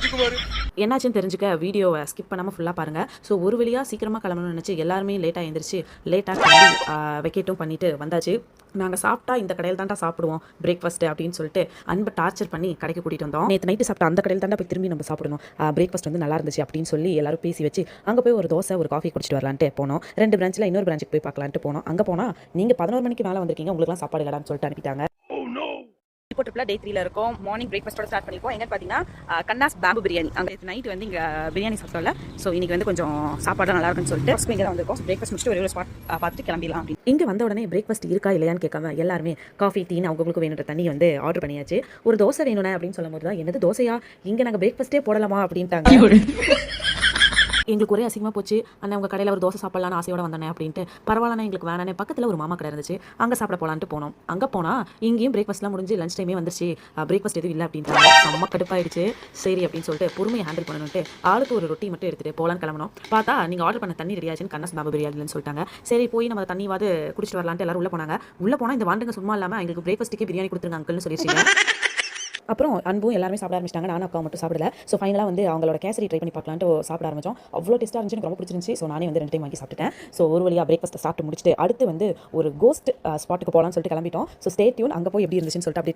வச்சுக்குவாரு என்னாச்சுன்னு தெரிஞ்சுக்க வீடியோவை ஸ்கிப் பண்ணாமல் ஃபுல்லாக பாருங்கள் ஸோ ஒரு வழியாக சீக்கிரமாக கிளம்பணும்னு நினச்சி எல்லாருமே லேட்டாக எழுந்திரிச்சு லேட்டாக கிளம்பி வெக்கேட்டும் பண்ணிட்டு வந்தாச்சு. நாங்கள் சாப்பிட்டா இந்த கடையில் தான்டா சாப்பிடுவோம் பிரேக்ஃபாஸ்ட் அப்படின்னு சொல்லிட்டு அன்பை டார்ச்சர் பண்ணி கடைக்கு கூட்டிகிட்டு வந்தோம். நேற்று நைட்டு சாப்பிட்ட அந்த கடையில் தாண்டா போய் திரும்பி நம்ம சாப்பிடணும். பிரேக்ஃபாஸ்ட் வந்து நல்லா இருந்துச்சு அப்படின்னு சொல்லி எல்லாரும் பேசி வச்சு அங்கே போய் ஒரு தோசை ஒரு காஃபி குடிச்சிட்டு வரலான்ட்டு போனோம். ரெண்டு பிரான்ச்சில் இன்னொரு பிரான்ச்சுக்கு போய் பார்க்கலான்ட்டு போனோம். அங்கே போனால் நீங்கள் பதினோரு மணிக்கு மேலே வந்திருக்கீங்க உங்களுக்குலாம் சாப்பாடு இல்லடான்னு சொல்லிட்டு அனுப்பிட்டாங்க. இப்போ ட்ரிப்பில் டே த்ரீல இருக்கோம். மார்னிங் பிரேக்ஃபாஸ்ட்டோட ஸ்டார்ட் பண்ணிருக்கோம். எங்கன்னு பார்த்தீங்கன்னா கண்ணாஸ் பேம்பு பிரியாணி. அங்கே நைட் வந்து இங்கே பிரியாணி சாப்பிட்டோம்ல. ஸோ இன்னைக்கு வந்து கொஞ்சம் சாப்பாடு நல்லா இருக்குன்னு சொல்லிட்டு ஃபஸ்ட் இங்கே வந்திருக்கோம். பிரேக்ஃபாஸ்ட் முடிச்சுட்டு ஒரு ஒரு ஸ்பாட் பார்த்துட்டு கிளம்பிடலாம் அப்படின்னு. இங்கே வந்த உடனே பிரேக்ஃபாஸ்ட் இருக்கா இல்லையான்னு கேட்காம எல்லாருமே காஃபி டீ அவங்களுக்கு வேணுன்ற தண்ணி வந்து ஆர்டர் பண்ணியாச்சு. ஒரு தோசை வேணும்னே அப்படின்னு சொல்லும்போது தான் என்னது தோசையா? இங்கே நாங்கள் பிரேக்ஃபாஸ்ட்டே போடலாமா அப்படின்ட்டாங்க. எங்களுக்கு ஒரே அசிங்கமாக போச்சு. அண்ணன் உங்கள் கடையில் ஒரு தோசை சாப்பிடலான்னு ஆசையோட வந்தானே அப்படின்ட்டு. பரவாயில்லண்ணா எங்களுக்கு வேணானே பக்கத்தில் ஒரு மாமா கடை இருந்துச்சு. அங்கே சாப்பிட போகலான்ட்டு போனோம். அங்கே போனால் இங்கேயும் பிரேக்ஃபாஸ்ட்லாம் முடிஞ்சு லஞ்ச் டைமே வந்துருச்சு. பிரேக்ஃபாஸ்ட் எதுவும் இல்லை அப்படின்ட்டு செம்ம கடுப்பாயிடுச்சு. சரி அப்படின்னு சொல்லிட்டு பொறுமையை ஹேண்டில் பண்ணணுன்ட்டு ஆளுக்கு ஒரு ரொட்டி மட்டும் எடுத்துகிட்டு போகலான்னு கிளம்பணும் பார்த்தா நீங்கள் ஆர்டர் பண்ண தண்ணி ரெடியாச்சுன்னு கண்ணஸ் பாபு பிரியாணின்னு சொல்லிட்டாங்க. சரி போய் நம்ம தண்ணிவாது குடிச்சிட்டு வரலான்ட்டு எல்லாரும் உள்ளே போனாங்க. உள்ளே போனால் இந்த வாண்டுங்க சும்மா இல்லாமல் எங்களுக்கு பிரேக்ஃபாஸ்ட்டுக்கே பிரியாணி கொடுத்துருங்க அங்கிள்னு சொல்லிடுச்சு அப்புறம் அன்பும் எல்லாருமே சாப்பிட ஆரம்பிச்சிட்டாங்க. நானும் அக்கா மட்டும் சாப்பிடல. ஸோ ஃபைனலாக வந்து அவங்களோட கேசரி ட்ரை பண்ணி பார்க்கலான்ட்டு சாப்பிட ஆரம்பிச்சோம். அவ்வளோ டேஸ்ட்டாக இருந்துச்சு. எனக்கு ரொம்ப பிடிச்சிருந்துச்சு. ஸோ நானே வந்து ரெண்டு டைம் வாங்கி சாப்பிட்டேன் ஸோ ஒரு வழியாக பிரேக்ஃபாஸ்ட் சாப்பிட்டு முடிச்சுட்டு அடுத்து வந்து ஒரு கோஸ்ட் ஸ்பாட்டுக்கு போகலான்னு சொல்லிட்டு கிளம்பிட்டோம். ஸோ ஸ்டே டியூன் அங்கே போய் எப்படி இருந்துச்சுன்னு சொல்லிட்டு அப்படி